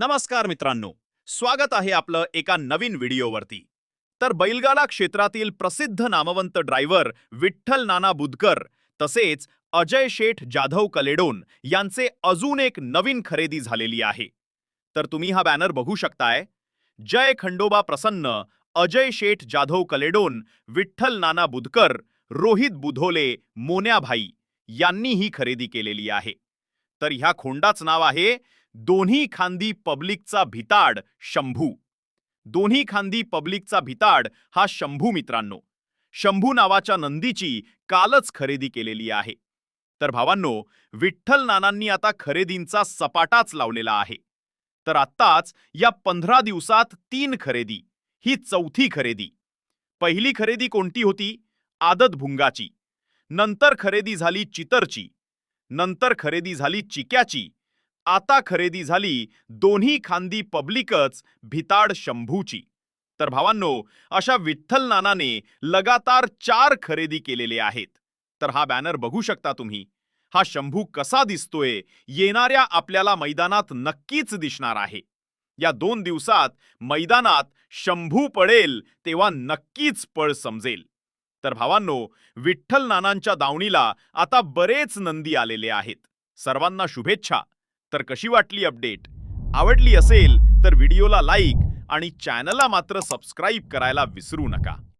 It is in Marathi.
नमस्कार मित्रांनो. स्वागत आहे आपलं एका नवीन व्हिडिओवरती. तर बैलगाडा क्षेत्रातील प्रसिद्ध नामवंत ड्रायव्हर विठ्ठल नाना बुधकर तसेच अजय शेठ जाधव कलेडोन यांचे अजून एक नवीन खरेदी झालेली आहे. तर तुम्ही हा बॅनर बघू शकताय. जय खंडोबा प्रसन्न अजय शेठ जाधव कलेडोन विठ्ठल नाना बुधकर रोहित बुधोले मोन्याभाई यांनी ही खरेदी केलेली आहे. तर ह्या खोंडाच नाव आहे दोन्ही खांदी पब्लिकचा भिताड शंभू. दोन्ही खांदी पब्लिकचा भिताड हा शंभू मित्रांनो. शंभू नावाच्या नंदीची कालच खरेदी केलेली आहे. तर भावांनो विठ्ठल नानांनी आता खरेदींचा सपाटाच लावलेला आहे. तर आत्ताच या पंधरा दिवसात तीन खरेदी ही चौथी खरेदी. पहिली खरेदी कोणती होती? आदत भुंगाची. नंतर खरेदी झाली चितरची. नंतर खरेदी झाली चिक्याची. आता खरेदी झाली दोन्ही खांदी पब्लिकच भिताड शंभूची. तर भावांनो अशा विठ्ठल नानाने लगातार चार खरेदी केलेले आहेत. तर हा बॅनर बघू शकता तुम्ही. हा शंभू कसा दिसतोय येणाऱ्या आपल्याला मैदानात नक्कीच दिसणार आहे. या दोन दिवसात मैदानात शंभू पडेल तेव्हा नक्कीच पळ समजेल. तर भावांनो विठ्ठल नानांच्या दावणीला आता बरेच नंदी आलेले आहेत. सर्वांना शुभेच्छा. तर कशी वाटली अपडेट? आवडली असेल तर व्हिडिओला लाईक आणि चॅनलला मात्र सबस्क्राईब करायला विसरू नका.